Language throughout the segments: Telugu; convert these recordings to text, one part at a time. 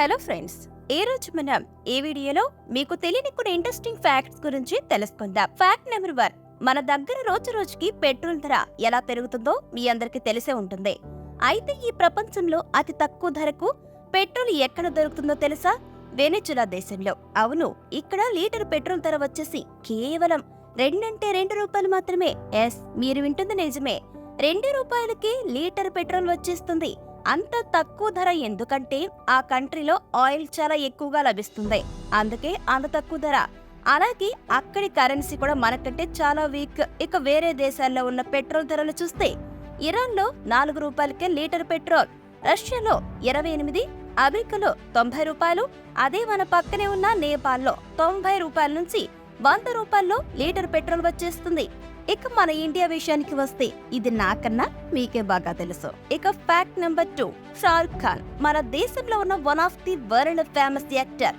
హలో ఫ్రెండ్స్ ఈ రోజు మనం ఈ వీడియోలో మీకు తెలియని కొన్ని ఇంట్రెస్టింగ్ ఫ్యాక్ట్స్ గురించి తెలుసుకుందాం. ఫ్యాక్ట్ నెంబర్ వన్ మన దగ్గర రోజు రోజుకి పెట్రోల్ ధర ఎలా పెరుగుతుందో మీ అందరికీ తెలిసే ఉంటుంది. అయితే ఈ ప్రపంచంలో అతి తక్కువ ధరకు పెట్రోల్ ఎక్కడ దొరుకుతుందో తెలుసా? వెనిచులా దేశంలో. అవును ఇక్కడ లీటర్ పెట్రోల్ ధర వచ్చేసి కేవలం రెండంటే రెండు రూపాయలు మాత్రమే. ఎస్ మీరు వింటుంది నిజమే. రెండు రూపాయలకి లీటర్ పెట్రోల్ వచ్చేస్తుంది. అంత తక్కువ ధర ఎందుకంటే ఆ కంట్రీలో ఆయిల్ చాలా ఎక్కువగా లభిస్తుంది. అందుకే అంత తక్కువ ధర. అలాగే అక్కడి కరెన్సీ కూడా మనకంటే చాలా వీక్. ఇక వేరే దేశాల్లో ఉన్న పెట్రోల్ ధరలు చూస్తే ఇరాన్లో నాలుగు రూపాయలకే లీటర్ పెట్రోల్ రష్యాలో ఇరవై ఎనిమిది అమెరికాలో తొంభై రూపాయలు అదే మన పక్కనే ఉన్న నేపాల్లో తొంభై రూపాయల నుంచి వంద రూపాయల్లో లీటర్ పెట్రోల్ వచ్చేస్తుంది. ఇక మన ఇండియా విషయానికి వస్తే ఇది నాకన్నా మీకే బాగా తెలుసు. ఇక fact number two Shahrukh Khan మన దేశంలో ఉన్న one of the world famous actor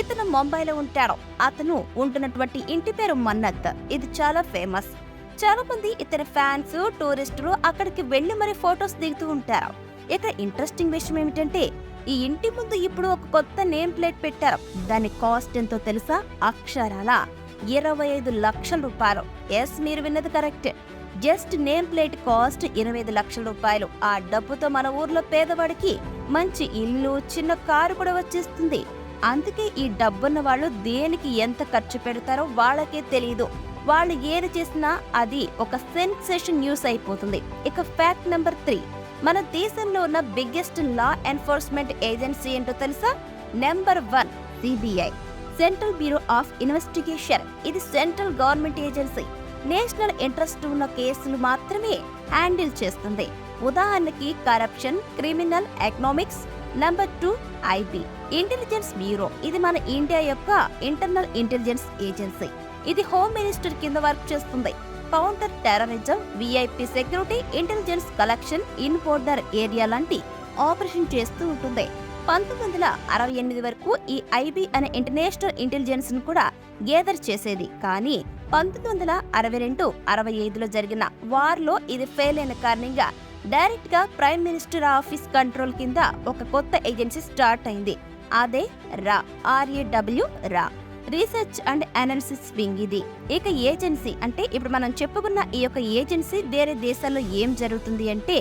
ఇతను ముంబైలో ఉంటాడు. అతను ఉంటున్నటువంటి ఇంటి పేరు మన్నత్. ఇది చాలా ఫేమస్ చాలా మంది ఇతని ఫ్యాన్స్ టూరిస్టులు అక్కడికి వెళ్ళి మరి ఫొటోస్ దిగుతూ ఉంటారు. ఇక ఇంట్రెస్టింగ్ విషయం ఏమిటంటే ఈ ఇంటి ముందు ఇప్పుడు ఒక కొత్త నేమ్ ప్లేట్ పెట్టారు. దాని కాస్ట్ ఎంతో తెలుసా? అక్షరాల? ఇరవై ఐదు లక్షల రూపాయలు. ఎస్ మీరు విన్నది correct. Just name plate cost ఇరవై ఐదు లక్షల రూపాయలు. ఆ డబ్బుతో మన ఊర్లో పేదవాడికి మంచి ఇల్లు చిన్న కారు కూడా వచ్చేస్తుంది. అందుకే ఈ డబ్బున్న వాళ్ళు దేనికి ఎంత ఖర్చు పెడతారో వాళ్ళకే తెలియదు వాళ్ళు ఏది చేసినా అది ఒక సెన్సేషన్ న్యూస్ అయిపోతుంది. ఇక ఫ్యాక్ట్ నెంబర్ త్రీ మన దేశంలో ఉన్న బిగ్గెస్ట్ లా ఎన్ఫోర్స్మెంట్ ఏజెన్సీ ఏంటో తెలుసా? Number one CBI central bureau of investigation. ఇది central government agency. National interest ఉన్న కేసులు మాత్రమే హ్యాండిల్ చేస్తుంది. ఉదాహరణకి corruption criminal economics number two IB. Intelligence bureau. ఇది మన ఇండియా యొక్క ఇంటర్నల్ ఇంటెలిజెన్స్ ఏజెన్సీ. ఇది హోమ్ మినిస్టర్ కింద వర్క్ చేస్తుంది. Counter terrorism VIP security intelligence collection in border area లాంటి ఆపరేషన్ చేస్తూ ఉంటుంది. పంతొమ్మిది వందల అరవై ఎనిమిది వరకు ఈ ఐబీ అనే ఇంటర్నేషనల్ ఇంటెలిజెన్స్ను కూడా గేదర్ చేసేది. కానీ పంతొమ్మిది వందల అరవై రెండు అరవై ఐదులో జరిగిన వార్లో ఇది ఫెయిల్ అయిన కారణంగా డైరెక్ట్గా ప్రైమ్ మినిస్టర్ ఆఫీస్ కంట్రోల్ కింద ఒక కొత్త ఏజెన్సీ స్టార్ట్ అయింది. అదే రా ఆర్ఏడబ్ల్యూ రా. రీసెర్చ్ అండ్ అనాలిసిస్ వింగ్ ఇది. ఇక ఏజెన్సీ అంటే ఇప్పుడు మనం చెప్పుకున్న ఈ యొక్క ఏజెన్సీ వేరే దేశాల్లో ఏం జరుగుతుంది అంటే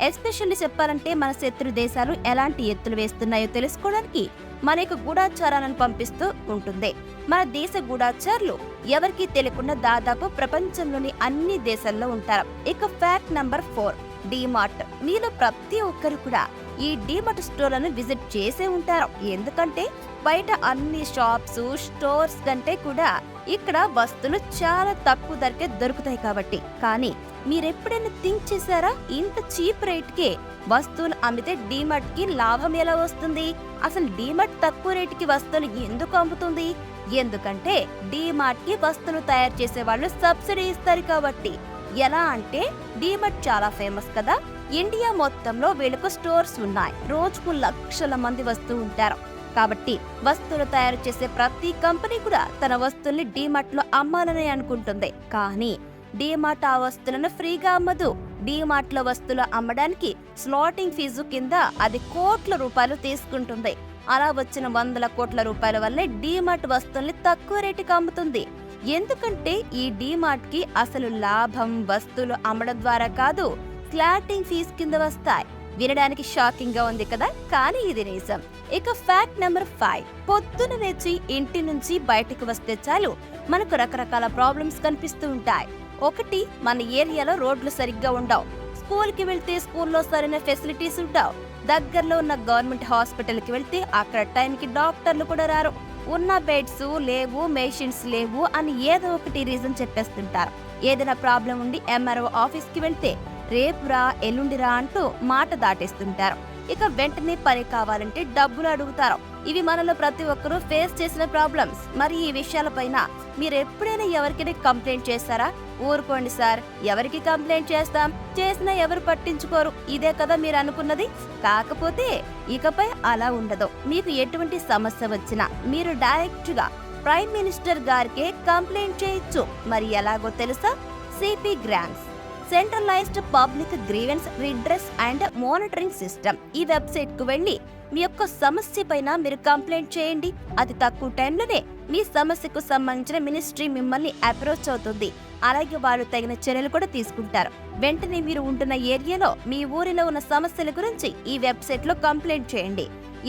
ఎస్పెషల్లీ చెప్పాలంటే మన శత్రు దేశాలు ఎలాంటి ఎత్తులు వేస్తున్నాయో తెలుసుకోవడానికి మన యొక్క గూఢాచారాలను పంపిస్తూ ఉంటుంది. మన దేశ గూఢాచారులు ఎవరికీ తెలియకుండా దాదాపు ప్రపంచంలోని అన్ని దేశాల్లో ఉంటారు. ఇక ఫ్యాక్ట్ నంబర్ ఫోర్ డిమార్ట్. మీలో ప్రతి ఒక్కరు కూడా ఈ డీమర్ట్ స్టోర్లను విజిట్ చేసే ఉంటారు. ఎందుకంటే బయట అన్ని షాప్స్ స్టోర్స్ కంటే కూడా ఇక్కడ వస్తువులు చాలా తక్కువ ధరకే దొరుకుతాయి కాబట్టి. కానీ మీరెప్పుడైనా థింక్ చేశారా? ఇంత చీప్ రేట్కే వస్తువులు అమ్మితే డీమార్ట్కి లాభం ఎలా వస్తుంది? అసలు డీమార్ట్ తక్కువ రేటుకి వస్తువులు ఎందుకు అమ్ముతుంది? ఎందుకంటే డీమార్ట్కి వస్తువులు తయారు చేసే వాళ్ళు సబ్సిడీ ఇస్తారు కాబట్టి. ఎలా అంటే డీమార్ట్ చాలా ఫేమస్ కదా? ఇండియా మొత్తంలో వీళ్ళకు స్టోర్స్ ఉన్నాయి. రోజుకు లక్షల మంది వస్తూ ఉంటారు. కాబట్టి వస్తువులు తయారు చేసే ప్రతి కంపెనీ కూడా తన వస్తువుల్ని డీమార్ట్లో అమ్మాలని అనుకుంటుంది. కానీ డీమార్ట్ ఆ వస్తువులను ఫ్రీగా అమ్మదు. డీమార్ట్లో వస్తువులు అమ్మడానికి స్లాటింగ్ ఫీజు కింద అది కోట్ల రూపాయలు తీసుకుంటుంది. అలా వచ్చిన వందల కోట్ల రూపాయల వల్లే డీమార్ట్ వస్తువుల్ని తక్కువ రేటుకి అమ్ముతుంది. ఎందుకంటే ఈ డీమార్ట్కి అసలు లాభం వస్తువులు అమ్మడం ద్వారా కాదు స్లాటింగ్ ఫీజ్ కింద వస్తాయి. వినడానికి షాకింగ్గా ఉంది కదా? కానీ ఇది నిజం. ఇక ఫ్యాక్ట్ నెంబర్ ఫైవ్ పొద్దున లేచి ఇంటి నుంచి బయటకు వస్తే చాలు మనకు రకరకాల ప్రాబ్లమ్స్ కనిపిస్తూ ఉంటాయి. ఒకటి మన ఏరియాలో రోడ్లు సరిగ్గా ఉండవు. స్కూల్కి వెళ్తే స్కూల్లో సరైన ఫెసిలిటీస్ ఉండవు. దగ్గరలో ఉన్న గవర్నమెంట్ హాస్పిటల్కి వెళ్తే అక్కడ టైంకి డాక్టర్లు కూడా రారు. ఉన్న బెడ్స్ లేవు మెషిన్స్ లేవు అని ఏదో ఒకటి రీజన్ చెప్పేస్తుంటారు. ఏదైనా ప్రాబ్లం ఉండి ఎంఆర్ఓ ఆఫీస్కి వెళ్తే రేపురా ఎల్లుండిరా అంటూ మాట దాటేస్తుంటారు. ఇక వెంటనే పని కావాలంటే డబ్బులు అడుగుతారు. ఇవి మనలో ప్రతి ఒక్కరూ ఫేస్ చేసిన ప్రాబ్లమ్స్ మరి ఈ విషయాలపైన మీరు ఎప్పుడైనా ఎవరికైనా కంప్లైంట్ చేస్తారా? ఊరుకోండి సార్ ఎవరికి కంప్లైంట్ చేస్తాం? చేసినా ఎవరు పట్టించుకోరు. ఇదే కదా మీరు అనుకున్నది? కాకపోతే ఇకపై అలా ఉండదు. మీకు ఎటువంటి సమస్య వచ్చినా మీరు డైరెక్ట్గా ప్రైమ్ మినిస్టర్ గారికే కంప్లైంట్ చేయొచ్చు. మరి ఎలాగో తెలుసా? CP grams centralised public grievance redress and monitoring system ఈ వెబ్సైట్కు వెళ్ళి మీ యొక్క సమస్య పైన మీరు కంప్లైంట్ చేయండి. అతి తక్కువ టైంలోనే మీ సమస్యకు సంబంధించిన మినిస్ట్రీ మిమ్మల్ని అప్రోచ్ అవుతుంది. అలాగే వారు తగిన చర్యలు కూడా తీసుకుంటారు. వెంటనే మీరు ఉంటున్న ఏరియాలో మీ ఊరిలో ఉన్న సమస్యల గురించి ఈ వెబ్సైట్లో కంప్లైంట్ చేయండి.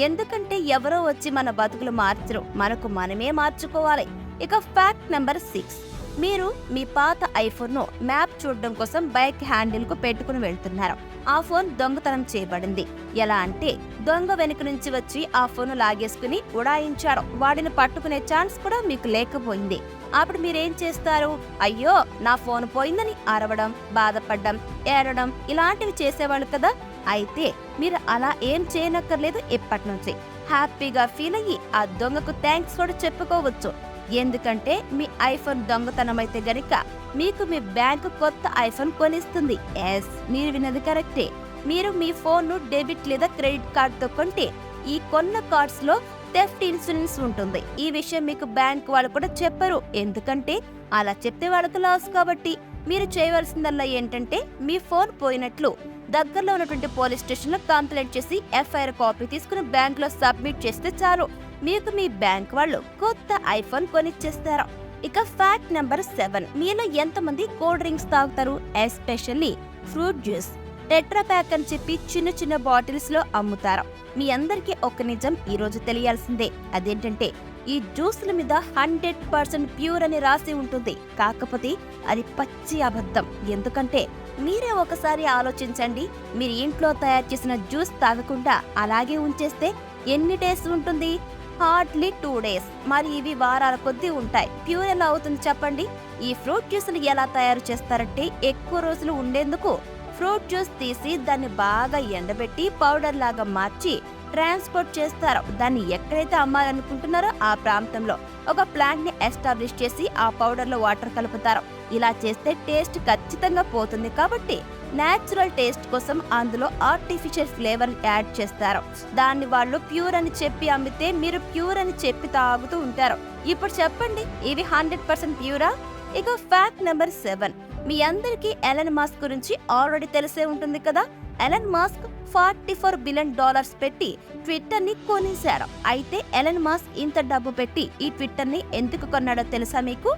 ఎందుకంటే ఎవరో వచ్చి మన బతుకులు మార్చరు. మనకు మనమే మార్చుకోవాలి. ఇక ఫ్యాక్ట్ నెంబర్ సిక్స్ మీరు మీ పాత ఐఫోన్ను మ్యాప్ చూడడం కోసం బైక్ హ్యాండిల్కు పెట్టుకుని వెళ్తున్నారు. ఆ ఫోన్ దొంగతనం చేయబడింది. ఎలా అంటే దొంగ వెనుక నుంచి వచ్చి ఆ ఫోన్ లాగేసుకుని ఉడాయించారు. వాడిని పట్టుకునే ఛాన్స్ కూడా మీకు లేకపోయింది. అప్పుడు మీరేం చేస్తారు? అయ్యో నా ఫోన్ పోయిందని అరవడం బాధపడడం ఏడడం ఇలాంటివి చేసేవాళ్ళు కదా. అయితే మీరు అలా ఏం చేయనక్కర్లేదు ఇప్పటి నుంచి. హ్యాపీగా ఫీల్ అయ్యి ఆ దొంగకు థ్యాంక్స్ కూడా చెప్పుకోవచ్చు. ఎందుకంటే మీ ఐఫోన్ దొంగతనం అయితే గనుక మీకు మీ బ్యాంకు కొత్త ఐఫోన్ కొనిస్తుంది. ఎస్ మీరు విన్నది కరెక్టే. మీరు మీ ఫోన్ను డెబిట్ లేదా క్రెడిట్ కార్డుతో కొంటే ఈ కొన్న కార్డ్స్లో థెఫ్ట్ ఇన్సూరెన్స్ ఉంటుంది. ఈ విషయం మీకు బ్యాంక్ వాళ్ళు కూడా చెప్పరు. ఎందుకంటే అలా చెప్తే వాళ్ళకు లాస్ కాబట్టి. మీరు చేయవలసిందల్లా ఏంటంటే మీ ఫోన్ పోయినట్లు దగ్గరలో ఉన్నటువంటి పోలీస్ స్టేషన్లో కంప్లైంట్ చేసి ఎఫ్ఐఆర్ కాపీ తీసుకుని బ్యాంక్లో సబ్మిట్ చేస్తే చాలు. మీకు మీ బ్యాంక్ వాళ్ళు కొత్త ఐఫోన్ కొనిచ్చేస్తారు? ఇక ఫ్యాక్ట్ నెంబర్ సెవెన్ మీలో ఎంతమంది కోల్డ్ డ్రింక్స్ తాగుతారు? Especially fruit juice Tetra Pak అని చెప్పి చిన్న చిన్న బాటిల్స్లో అమ్ముతారు. మీ అందరికీ ఒక నిజం ఈ రోజు తెలియాల్సిందే. అదేంటంటే ఈ జ్యూస్ల మీద హండ్రెడ్ పర్సెంట్ ప్యూర్ అని రాసి ఉంటుంది. కాకపోతే అది పచ్చి అబద్ధం. ఎందుకంటే మీరే ఒకసారి ఆలోచించండి. మీరు ఇంట్లో తయారు చేసిన జ్యూస్ తాగకుండా అలాగే ఉంచేస్తే ఎన్ని డేస్ ఉంటుంది? Hardly two days. మరి ఇవి వారాల కొద్దీ ఉంటాయి. ప్యూర్ ఎలా అవుతుంది చెప్పండి? ఈ ఫ్రూట్ జ్యూస్ని ఎలా తయారు చేస్తారంటే ఎక్కువ రోజులు ఉండేందుకు ఫ్రూట్ జ్యూస్ తీసి దాన్ని బాగా ఎండబెట్టి పౌడర్ లాగా మార్చి ట్రాన్స్పోర్ట్ చేస్తారు. దాన్ని ఎక్కడైతే అమ్మాలనుకుంటున్నారో ఆ ప్రాంతంలో. ఒక ప్లాంట్ని ఎస్టాబ్లిష్ చేసి ఆ పౌడర్లో వాటర్ కలుపుతారు. ఇలా చేస్తే టేస్ట్ ఖచ్చితంగా పోతుంది కాబట్టి న్యాచురల్ టేస్ట్ కోసం అందులో ఆర్టిఫిషియల్ ఫ్లేవర్ యాడ్ చేస్తారు. దాన్ని వాళ్ళు ప్యూర్ అని చెప్పి అమ్మితే మీరు ప్యూర్ అని చెప్పి తాగుతూ ఉంటారు. ఇప్పుడు చెప్పండి ఇవి హండ్రెడ్ పర్సెంట్ ప్యూరా? ఇక ఫ్యాక్ట్ నెంబర్ సెవెన్. మీ అందరికీ ఎలన్ మాస్క్ గురించి ఆల్రెడీ తెలిసే ఉంటుంది కదా? Elon Musk forty four billion dollars పెట్టి ట్విట్టర్ని కొనేశారు. అయితే ఎలన్ మాస్క్ ఇంత డబ్బు పెట్టి ఈ ట్విట్టర్ని ఎందుకు కొన్నాడో తెలుసా మీకు?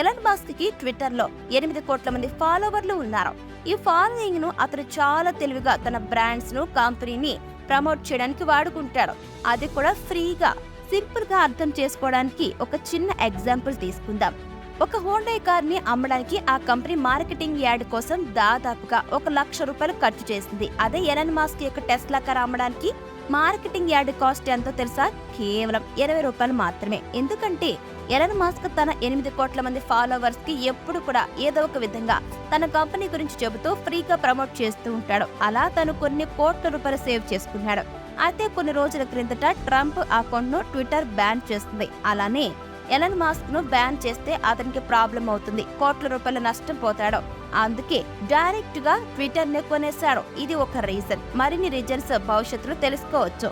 ఎలన్ మాస్క్కి ట్విట్టర్లో ఎనిమిది కోట్ల మంది ఫాలోవర్లు ఉన్నారు. ఈ ఫాలోయింగ్ను అతను చాలా తెలివిగా తన బ్రాండ్స్ను కంపెనీని ప్రమోట్ చేయడానికి వాడుకుంటాడు. అది కూడా ఫ్రీగా. సింపుల్గా అర్థం చేసుకోవడానికి ఒక చిన్న ఎగ్జాంపుల్ తీసుకుందాం. ఒక హోండై కార్ని అమ్మడానికి ఆ కంపెనీ మార్కెటింగ్ యాడ్ కోసం దాదాపుగా ఒక లక్ష రూపాయలు ఖర్చు చేసింది. అదే ఎలన్ మాస్క్ యొక్క టెస్లా కార్ అమ్మడానికి మార్కెటింగ్ యాడ్ కాస్ట్ ఎంతో తెలుసా? కేవలం ఇరవై రూపాయలు మాత్రమే. ఎందుకంటే ఎలన్ మాస్క్ తన ఎనిమిది కోట్ల మంది ఫాలోవర్స్కి ఎప్పుడు కూడా ఏదో ఒక విధంగా తన కంపెనీ గురించి చెబుతూ ఫ్రీగా ప్రమోట్ చేస్తూ ఉంటాడు. అలా తను కొన్ని కోట్ల రూపాయలు సేవ్ చేసుకున్నాడు. అయితే కొన్ని రోజుల క్రిందట ట్రంప్ అకౌంట్ను ట్విట్టర్ బ్యాన్ చేస్తుంది అలానే ఎలన్ మాస్క్ను బ్యాన్ చేస్తే అతనికి ప్రాబ్లం అవుతుంది. కోట్ల రూపాయల నష్టం పోతాడు. అందుకే డైరెక్ట్గా ట్విట్టర్ని కొనేశాడు ఇది ఒక రీజన్. మరిన్ని రీజన్స్ భవిష్యత్తులో తెలుసుకోవచ్చు.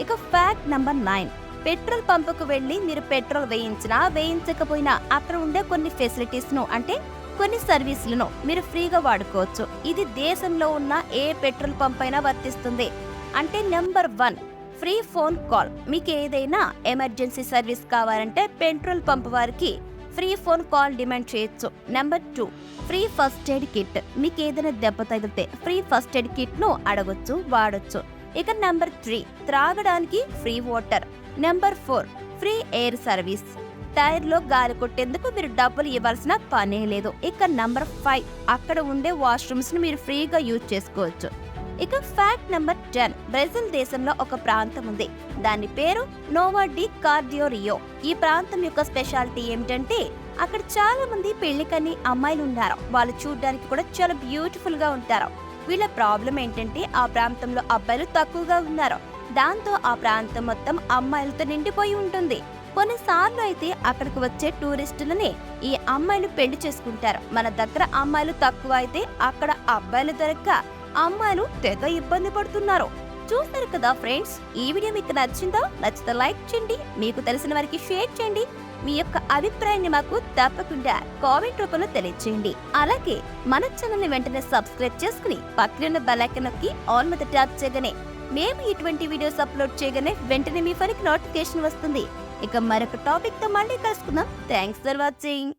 ఇక ఫ్యాక్ట్ నంబర్ నైన్. పెట్రోల్ పంపుకు వెళ్ళి మీరు పెట్రోల్ వేయించినా వేయించకపోయినా అక్కడ ఉండే కొన్ని ఫెసిలిటీస్ను అంటే కొన్ని సర్వీసులను మీరు ఫ్రీగా వాడుకోవచ్చు. ఇది దేశంలో ఉన్న ఏ పెట్రోల్ పంప్ అయినా వర్తిస్తుంది. అంటే number one. Free phone call. మీకు ఏదైనా ఎమర్జెన్సీ సర్వీస్ కావాలంటే పెట్రోల్ పంప్ వారికి ఫ్రీ ఫోన్ కాల్ డిమాండ్ చేయొచ్చు. Number two free first aid kit. మీకు ఏదైనా దెబ్బ తగిలితే ఫ్రీ ఫస్ట్ ఎయిడ్ కిట్ను అడగొచ్చు వాడొచ్చు. ఇక నెంబర్ త్రీ త్రాగడానికి free water. Number four free air service. టైర్లో గాలి కొట్టేందుకు మీరు డబ్బులు ఇవ్వాల్సిన పనే లేదు. ఇక నంబర్ ఫైవ్ అక్కడ ఉండే వాష్రూమ్స్ని మీరు ఫ్రీగా యూజ్ చేసుకోవచ్చు. ఇక ఫ్యాక్ట్ నెంబర్ టెన్. బ్రెజిల్ దేశంలో ఒక ప్రాంతం ఉంది. దాని పేరు నోవా డి కార్డియో రియో. ఈ ప్రాంతం యొక్క స్పెషాలిటీ ఏమిటంటే అక్కడ చాలా మంది పెళ్ళికని అమ్మాయిలు ఉన్నారు. వాళ్ళు చూడడానికి కూడా చాలా బ్యూటిఫుల్గా ఉంటారు. వీళ్ళ ప్రాబ్లం ఏంటంటే ఆ ప్రాంతంలో అబ్బాయిలు తక్కువగా ఉన్నారు. దాంతో ఆ ప్రాంతం మొత్తం అమ్మాయిలతో నిండిపోయి ఉంటుంది. కొన్నిసార్లు అయితే అక్కడికి వచ్చే టూరిస్టులని ఈ అమ్మాయిలు పెళ్ళి చేసుకుంటారు. మన దగ్గర అమ్మాయిలు తక్కువ అయితే అక్కడ అబ్బాయిలు దొరక్క అమ్మాయిలు తెగ ఇబ్బంది పడుతున్నారు. చూస్తారు కదా ఫ్రెండ్స్ ఈ వీడియో మీకు నచ్చిందా నచ్చితే లైక్ చేయండి మీకు తెలిసిన వారికి షేర్ చేయండి. మీ యొక్క అభిప్రాయాన్ని మాకు తప్పకుండా కామెంట్ రూపంలో తెలియచేయండి. అలాగే మన ఛానల్ని వెంటనే సబ్స్క్రైబ్ చేసుకుని పక్కన బెల్ ఐకాన్ నొక్కి ఆల్ మీద ట్యాప్ చేయగానే మేము ఇటువంటి వీడియోస్ అప్లోడ్ చేయగానే వెంటనే మీ ఫోన్కి నోటిఫికేషన్ వస్తుంది. ఇక మరొక టాపిక్తో మళ్ళీ కలుసుకుందాం. Thanks for watching